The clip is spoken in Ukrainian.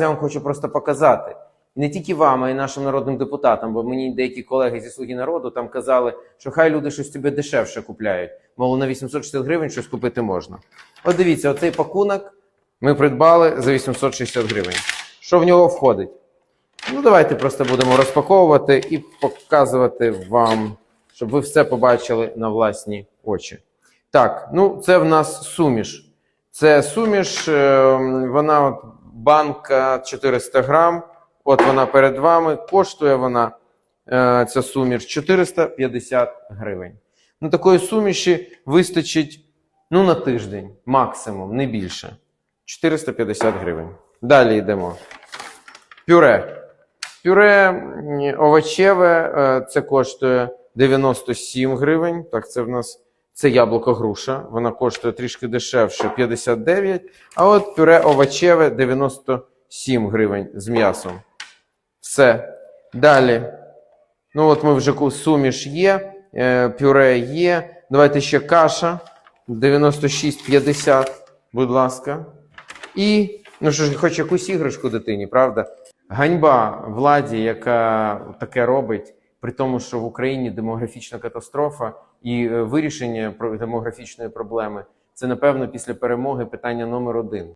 Я вам хочу просто показати. І не тільки вам, а й нашим народним депутатам, бо мені деякі колеги зі Слуги народу там казали, що хай люди щось тобі дешевше купляють. Мову на 860 гривень щось купити можна. От дивіться, оцей пакунок ми придбали за 860 гривень. Що в нього входить? Ну, давайте просто будемо розпаковувати і показувати вам, щоб ви все побачили на власні очі. Так, ну це в нас суміш. Це суміш, е, вона банка 400 грам. От вона перед вами. Коштує вона е, ця суміш 450 гривень. Ну, такої суміші вистачить ну, на тиждень, максимум, не більше. 450 гривень. Далі йдемо. Пюре. Пюре овочеве, е, це коштує 97 гривень. Так, це в нас це яблуко груша. Вона коштує трішки дешевше 59. А от пюре овочеве 97 гривень з м'ясом. Все. Далі. Ну, от ми вже суміш є, е, пюре є. Давайте ще каша 96,50, будь ласка. І, ну що ж, хоч якусь іграшку дитині, правда? Ганьба владі, яка таке робить, при тому, що в Україні демографічна катастрофа і е, вирішення демографічної проблеми це, напевно, після перемоги питання номер один.